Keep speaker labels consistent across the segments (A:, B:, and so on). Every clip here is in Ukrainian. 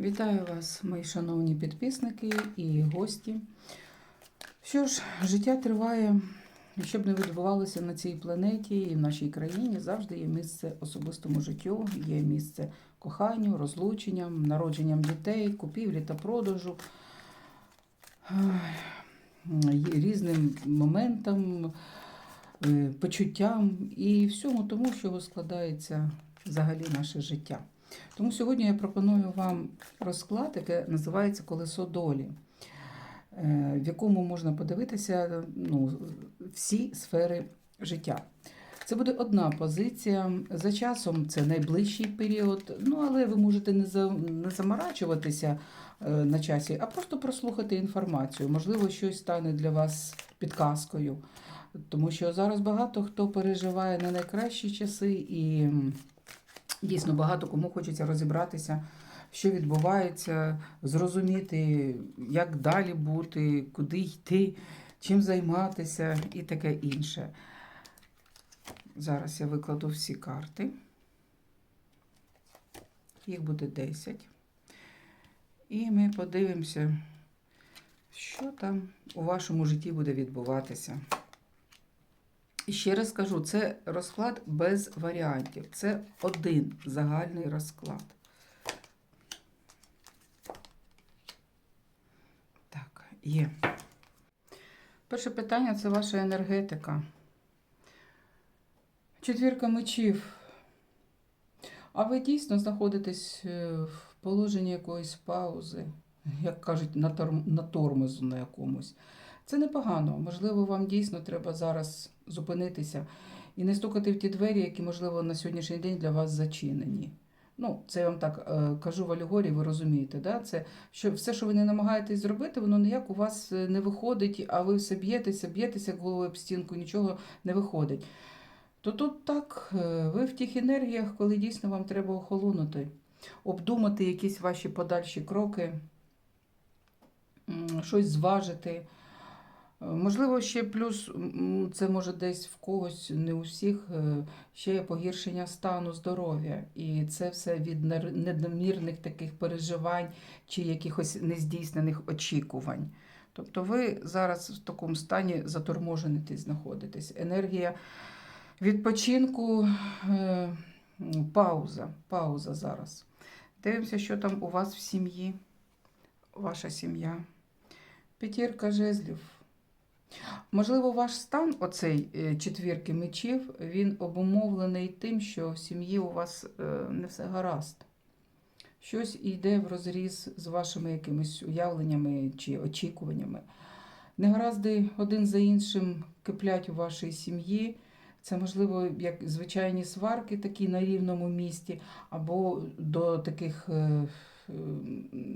A: Вітаю вас, мої шановні підписники і гості. Що ж, життя триває, щоб не відбувалося на цій планеті і в нашій країні, завжди є місце особистому життю, є місце коханню, розлученням, народженням дітей, купівлі та продажу, різним моментам, е, почуттям і всьому тому, що складається взагалі наше життя. Тому сьогодні я пропоную вам розклад, який називається Колесо долі, е, в якому можна подивитися ну, всі сфери життя. Це буде одна позиція. За часом це найближчий період, ну але ви можете не за- не заморачуватися е, на часі, а просто прослухати інформацію. Можливо, щось стане для вас підказкою. Тому що зараз багато хто переживає не найкращі часи і дійсно багато кому хочеться розібратися, що відбувається, зрозуміти, як далі бути, куди йти, чим займатися і таке інше. Зараз я викладу всі карти. Їх буде 10. І ми подивимося, що там у вашому житті буде відбуватися. І ще раз кажу, це розклад без варіантів. Це один загальний розклад. Так, є. Перше питання це ваша енергетика. Четвірка мечів. А ви дійсно знаходитесь е, в положенні якоїсь паузи, як кажуть, на, торм, на тормозу на якомусь. Це непогано. Можливо, вам дійсно треба зараз зупинитися і не стукати в ті двері, які, можливо, на сьогоднішній день для вас зачинені. Ну, це я вам так е, кажу в алегорії, ви розумієте, да? це що все, що ви не намагаєтесь зробити, воно ніяк у вас е, не виходить, а ви все б'єтеся, б'єтеся головою об стінку, нічого не виходить. То тут так, е, ви в тих енергіях, коли дійсно вам треба охолонути, обдумати якісь ваші подальші кроки, щось зважити. Можливо, ще плюс це може десь в когось, не у всіх, е, ще є погіршення стану здоров'я. І це все від недомірних таких переживань чи якихось нездійснених очікувань. Тобто ви зараз в такому стані заторможеності знаходитесь. Енергія відпочинку, е, пауза, пауза зараз. Дивимося, що там у вас в сім'ї, ваша сім'я. П'ятірка жезлів. Можливо, ваш стан, оцей е, четвірки мечів, він обумовлений тим, що в сім'ї у вас е, не все гаразд. Щось йде в розріз з вашими якимись уявленнями чи очікуваннями. Негаразди один за іншим киплять у вашій сім'ї. Це, можливо, як звичайні сварки, такі на рівному місці, або до таких, е,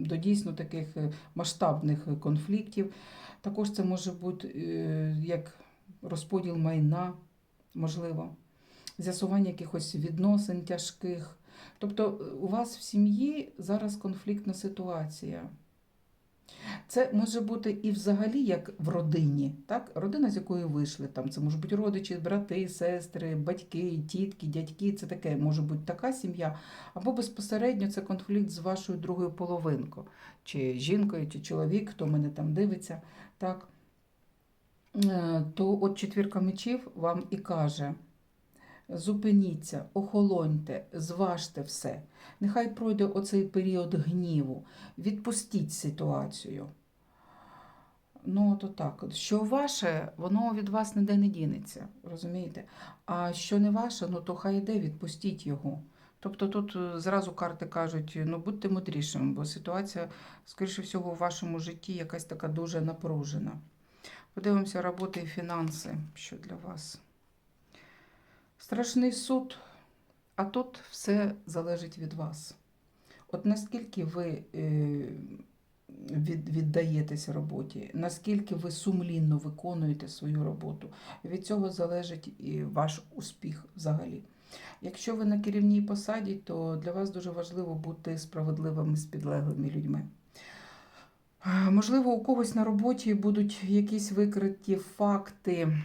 A: до дійсно таких масштабних конфліктів. Також це може бути е, як розподіл майна, можливо, з'ясування якихось відносин тяжких. Тобто е, у вас в сім'ї зараз конфліктна ситуація. Це може бути і взагалі як в родині, так? родина, з якої вийшли. Там це можуть бути родичі, брати, сестри, батьки, тітки, дядьки. Це таке може бути така сім'я, або безпосередньо це конфлікт з вашою другою половинкою, чи жінкою, чи чоловік, хто мене там дивиться. Так? Е, То от четвірка мечів вам і каже. Зупиніться, охолоньте, зважте все. Нехай пройде оцей період гніву. Відпустіть ситуацію. Ну, то так. Що ваше, воно від вас ніде не дінеться, розумієте? А що не ваше, ну то хай йде, відпустіть його. Тобто тут е, зразу карти кажуть, ну будьте мудрішими, бо ситуація, скоріше всього, у вашому житті якась така дуже напружена. Подивимося роботи і фінанси, що для вас. Страшний суд, а тут все залежить від вас. От наскільки ви е, від, віддаєтеся роботі, наскільки ви сумлінно виконуєте свою роботу, від цього залежить і ваш успіх взагалі. Якщо ви на керівній посаді, то для вас дуже важливо бути справедливими з підлеглими людьми. Можливо, у когось на роботі будуть якісь викриті факти,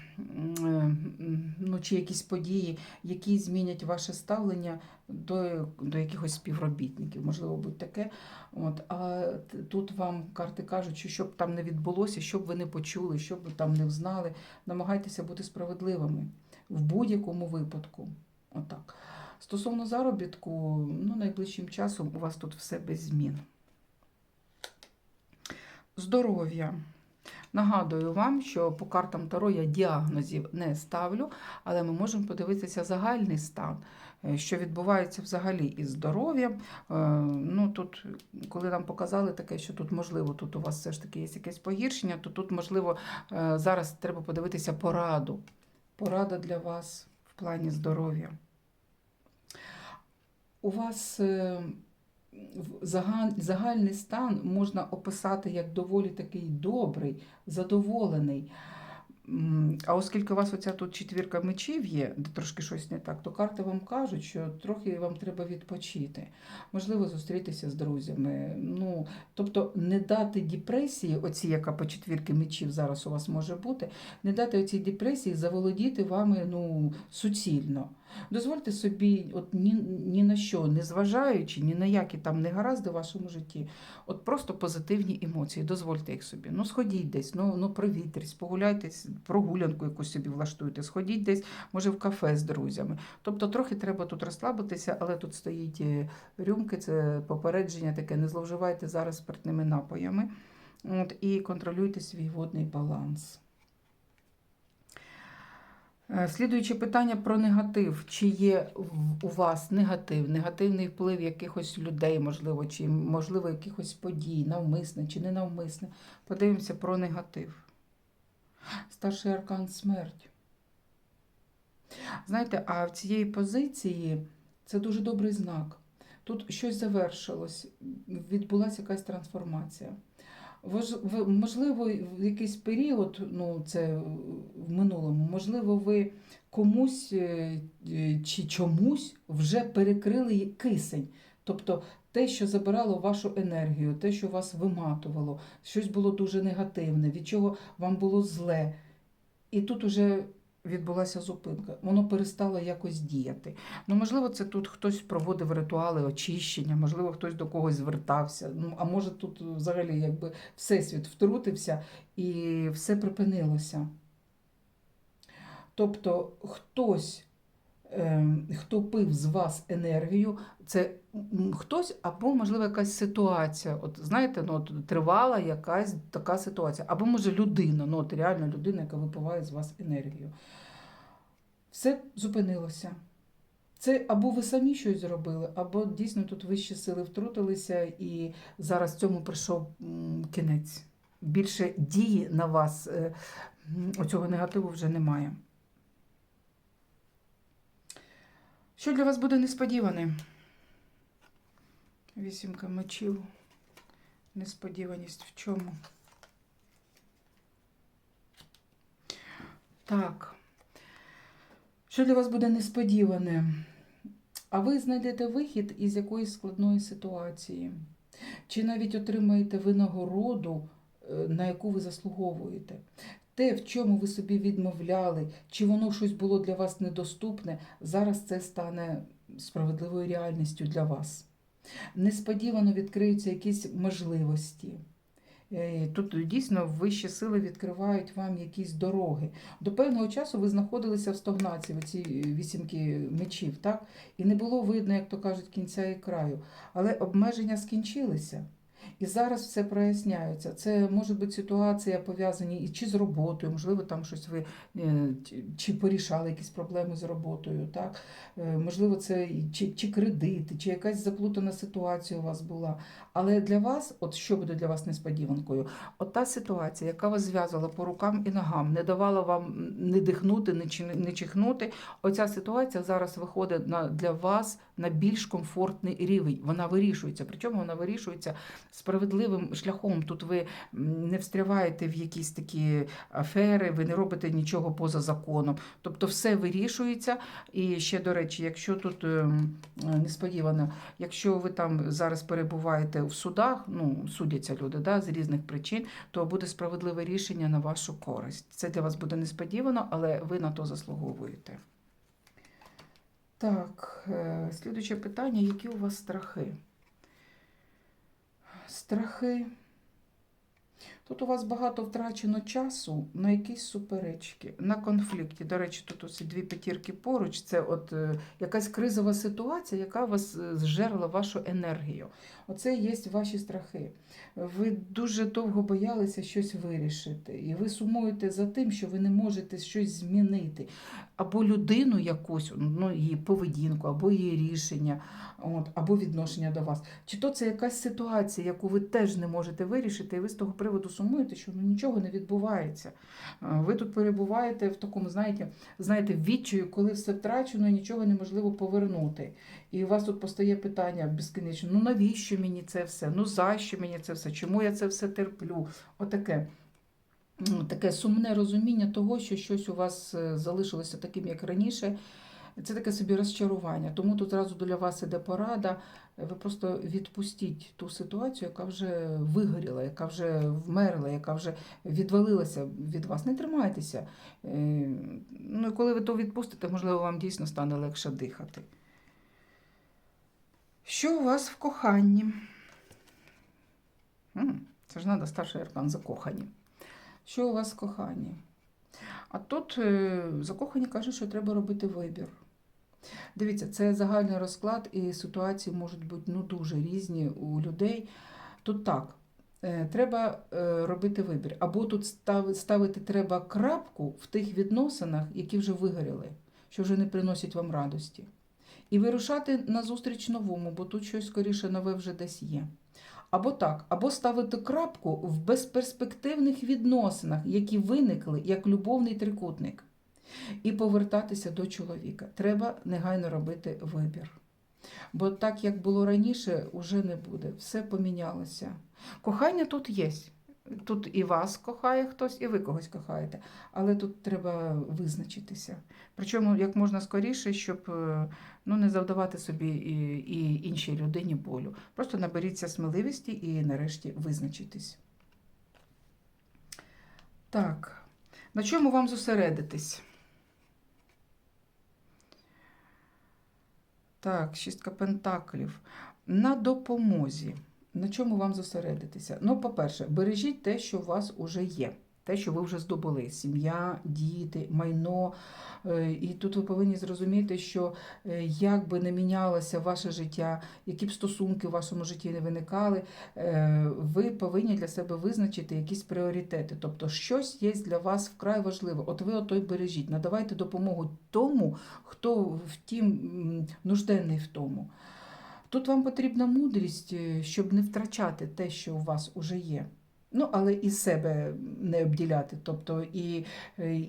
A: ну, чи якісь події, які змінять ваше ставлення до, до якихось співробітників, можливо, будь таке. От, а тут вам карти кажуть, що щоб там не відбулося, щоб ви не почули, щоб ви там не взнали, намагайтеся бути справедливими в будь-якому випадку. Отак. Стосовно заробітку, ну, найближчим часом у вас тут все без змін. Здоров'я. Нагадую вам, що по картам Таро я діагнозів не ставлю, але ми можемо подивитися загальний стан, е, що відбувається взагалі із здоров'ям. Е, Ну, тут, коли нам показали таке, що тут можливо, тут у вас все ж таки є якесь погіршення, то тут, можливо, е, зараз треба подивитися пораду. Порада для вас в плані здоров'я. У вас е, загальний стан можна описати як доволі такий добрий, задоволений. А оскільки у вас оця тут четвірка мечів є, де трошки щось не так, то карти вам кажуть, що трохи вам треба відпочити. Можливо, зустрітися з друзями. Ну, тобто не дати депресії, оці, яка по четвірки мечів зараз у вас може бути, не дати оцій депресії заволодіти вами ну, суцільно. Дозвольте собі, от ні, ні на що, не зважаючи, ні на які там негаразди в вашому житті, от просто позитивні емоції, дозвольте їх собі. Ну, сходіть десь, ну, ну провітрись, погуляйтесь, прогулянку якусь собі влаштуйте, сходіть десь, може, в кафе з друзями. Тобто трохи треба тут розслабитися, але тут стоїть е, рюмки, це попередження таке, не зловживайте зараз спиртними напоями. От, і контролюйте свій водний баланс. Е, Слідуюче питання про негатив. Чи є у вас негатив, негативний вплив якихось людей, можливо, чи можливо якихось подій, навмисне чи ненавмисне? Подивимося про негатив. Старший аркан смерть. Знаєте, а в цієї позиції це дуже добрий знак. Тут щось завершилось, відбулася якась трансформація. Можливо, в якийсь період, ну це в минулому, можливо, ви комусь е, е, чи чомусь вже перекрили кисень. Тобто те, що забирало вашу енергію, те, що вас виматувало, щось було дуже негативне, від чого вам було зле. І тут уже відбулася зупинка. Воно перестало якось діяти. Ну, можливо, це тут хтось проводив ритуали очищення, можливо, хтось до когось звертався. Ну, а може, тут взагалі якби всесвіт втрутився і все припинилося. Тобто хтось, хто пив з вас енергію, це хтось або, можливо, якась ситуація. От знаєте, ну, от, тривала якась така ситуація, або може людина, ну от реально людина, яка випиває з вас енергію. Все зупинилося. Це або ви самі щось зробили, або дійсно тут вищі сили втрутилися, і зараз цьому прийшов кінець. Більше дії на вас е, оцього негативу вже немає. Що для вас буде несподіване? Вісімка мечів. Несподіваність в чому? Так. Що для вас буде несподіване? А ви знайдете вихід із якоїсь складної ситуації, чи навіть отримаєте винагороду, е, на яку ви заслуговуєте. Те, в чому ви собі відмовляли, чи воно щось було для вас недоступне, зараз це стане справедливою реальністю для вас. Несподівано відкриються якісь можливості. Е, Тут дійсно вищі сили відкривають вам якісь дороги. До певного часу ви знаходилися в стогнації, в ці вісімки мечів, так? І не було видно, як то кажуть, кінця і краю. Але обмеження скінчилися. І зараз все проясняється. Це може бути ситуація пов'язані і чи з роботою, можливо, там щось ви е, чи- порішали якісь проблеми з роботою, так? Е, Можливо, це чи, чи кредити, чи якась заплутана ситуація у вас була. Але для вас, от що буде для вас несподіванкою, от та ситуація, яка вас зв'язувала по рукам і ногам, не давала вам не дихнути, не чихнути, оця ситуація зараз виходить на, для вас на більш комфортний рівень. Вона вирішується. Причому вона вирішується справедливим шляхом. Тут ви не встряваєте в якісь такі афери, ви не робите нічого поза законом. Тобто все вирішується. І ще, до речі, якщо тут ем, е, несподівано, якщо ви там зараз перебуваєте в судах, ну судяться люди да, з різних причин, то буде справедливе рішення на вашу користь. Це для вас буде несподівано, але ви на то заслуговуєте. Так, е, слідуюче питання: які у вас страхи? Страхи. Тут у вас багато втрачено часу на якісь суперечки, на конфлікті. До речі, тут ось дві п'ятірки поруч. Це от е, якась кризова ситуація, яка вас е, зжерла вашу енергію. Оце є ваші страхи. Ви дуже довго боялися щось вирішити, і ви сумуєте за тим, що ви не можете щось змінити. Або людину якусь, ну, її поведінку, або її рішення, от, або відношення до вас. Чи то це якась ситуація, яку ви теж не можете вирішити, і ви з того приводу сумуєте, що ну, нічого не відбувається. Е, Ви тут перебуваєте в такому, знаєте, знаєте, відчаю, коли все втрачено і нічого неможливо повернути. І у вас тут постає питання безкінечно: ну навіщо мені це все? Ну за що мені це все? Чому я це все терплю? Отаке. Таке сумне розуміння того, що щось у вас е, залишилося таким, як раніше. Це таке собі розчарування. Тому тут зразу для вас іде порада. Ви просто відпустіть ту ситуацію, яка вже вигоріла, яка вже вмерла, яка вже відвалилася від вас. Не тримайтеся. Е, Ну і коли ви то відпустите, можливо, вам дійсно стане легше дихати. Що у вас в коханні? Це ж треба старший аркан закохані. Що у вас в коханні? А тут е, закохані кажуть, що треба робити вибір. Дивіться, це загальний розклад, і ситуації можуть бути ну, дуже різні у людей. Тут так, е, треба е, робити вибір. Або тут ставити треба крапку в тих відносинах, які вже вигоріли, що вже не приносять вам радості. І вирушати назустріч новому, бо тут щось скоріше нове вже десь є. Або так, або ставити крапку в безперспективних відносинах, які виникли як любовний трикутник, і повертатися до чоловіка. Треба негайно робити вибір. Бо так, як було раніше, уже не буде. Все помінялося. Кохання тут є. Тут і вас кохає хтось, і ви когось кохаєте. Але тут треба визначитися. Причому як можна скоріше, щоб е, ну, не завдавати собі і, і іншій людині болю. Просто наберіться сміливості і нарешті визначитись. Так, на чому вам зосередитись? Так, шістка пентаклів. На допомозі. На чому вам зосередитися? Ну, по-перше, бережіть те, що у вас уже є. Те, що ви вже здобули: сім'я, діти, майно. Е, І тут ви повинні зрозуміти, що е, як би не мінялося ваше життя, які б стосунки в вашому житті не виникали, е, ви повинні для себе визначити якісь пріоритети. Тобто, щось є для вас вкрай важливо. От ви ото й бережіть, надавайте допомогу тому, хто втім нужденний в тому. Тут вам потрібна мудрість, щоб не втрачати те, що у вас уже є. Ну, але і себе не обділяти, тобто і,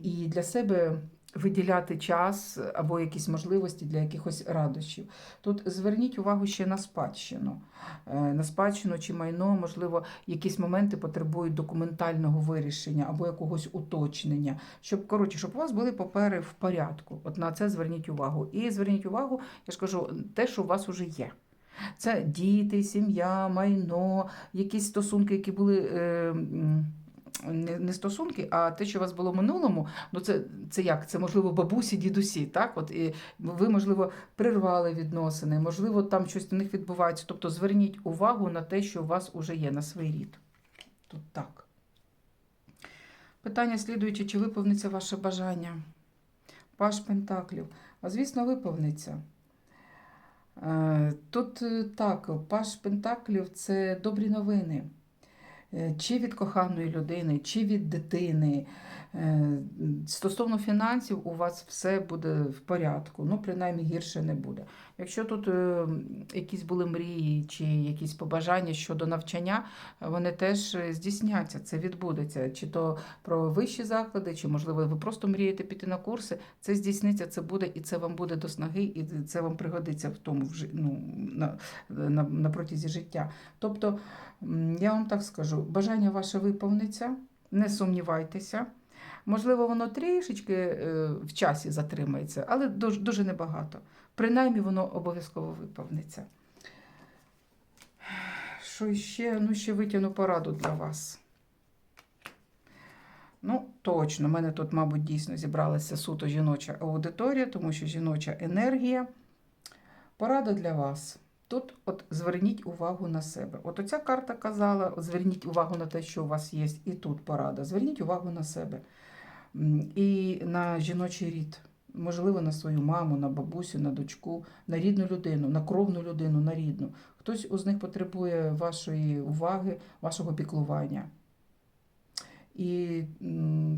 A: і для себе виділяти час або якісь можливості для якихось радощів. Тут зверніть увагу ще на спадщину. Е, На спадщину чи майно, можливо, якісь моменти потребують документального вирішення або якогось уточнення, щоб коротше, щоб у вас були папери в порядку. От на це зверніть увагу. І зверніть увагу, я ж кажу, те, що у вас вже є. Це діти, сім'я, майно, якісь стосунки, які були. Е, не, стосунки, а те, що у вас було в минулому, ну це, це як? Це можливо бабусі, дідусі, так? От і ви, можливо, прервали відносини, можливо, там щось у них відбувається. Тобто зверніть увагу на те, що у вас уже є, на свій рід. Тут так. Питання слідуюче, чи виповниться ваше бажання? Паш Пентаклів. А звісно, виповниться. Е, Тут е, так, Паш Пентаклів це добрі новини. Е, Чи від коханої людини, чи від дитини. Е, Стосовно фінансів, у вас все буде в порядку, ну, принаймні гірше не буде. Якщо тут е, якісь були мрії чи якісь побажання щодо навчання, вони теж здійсняться, це відбудеться. Чи то про вищі заклади, чи, можливо, ви просто мрієте піти на курси, це здійсниться, це буде, і це вам буде до снаги, і це вам пригодиться в тому ну, на, на, на протязі життя. Тобто, я вам так скажу, бажання ваше виповниться, не сумнівайтеся. Можливо, воно трішечки е, в часі затримається, але дуже, дуже небагато. Принаймні, воно обов'язково виповниться. Що ще? Ну, ще витягну пораду для вас. Ну, точно, в мене тут, мабуть, дійсно зібралася суто жіноча аудиторія, тому що жіноча енергія. Порада для вас. Тут от зверніть увагу на себе. От оця карта казала: зверніть увагу на те, що у вас є, і тут порада. Зверніть увагу на себе і на жіночий рід. Можливо, на свою маму, на бабусю, на дочку, на рідну людину, на кровну людину, на рідну. Хтось із них потребує вашої уваги, вашого піклування. І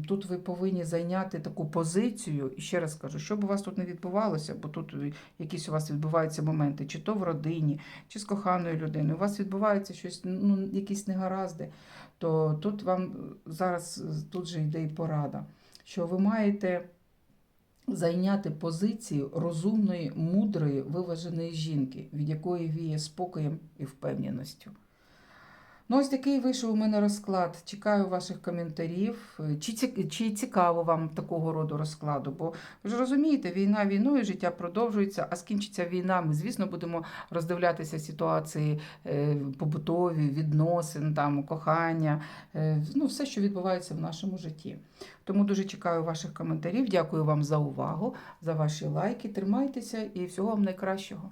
A: тут ви повинні зайняти таку позицію, і ще раз кажу, що б у вас тут не відбувалося, бо тут якісь у вас відбуваються моменти, чи то в родині, чи з коханою людиною, у вас відбувається щось, ну, якісь негаразди, то тут вам зараз тут же йде і порада, що ви маєте зайняти позицію розумної, мудрої, виваженої жінки, від якої віє спокоєм і впевненістю. Ну, ось такий вийшов у мене розклад. Чекаю ваших коментарів. Чи, цікаво вам такого роду розкладу? Бо ви ж розумієте, війна війною, життя продовжується, а скінчиться війна. Ми, звісно, будемо роздивлятися ситуації е, побутові, відносин, там, кохання, е, ну, все, що відбувається в нашому житті. Тому дуже чекаю ваших коментарів. Дякую вам за увагу, за ваші лайки. Тримайтеся і всього вам найкращого.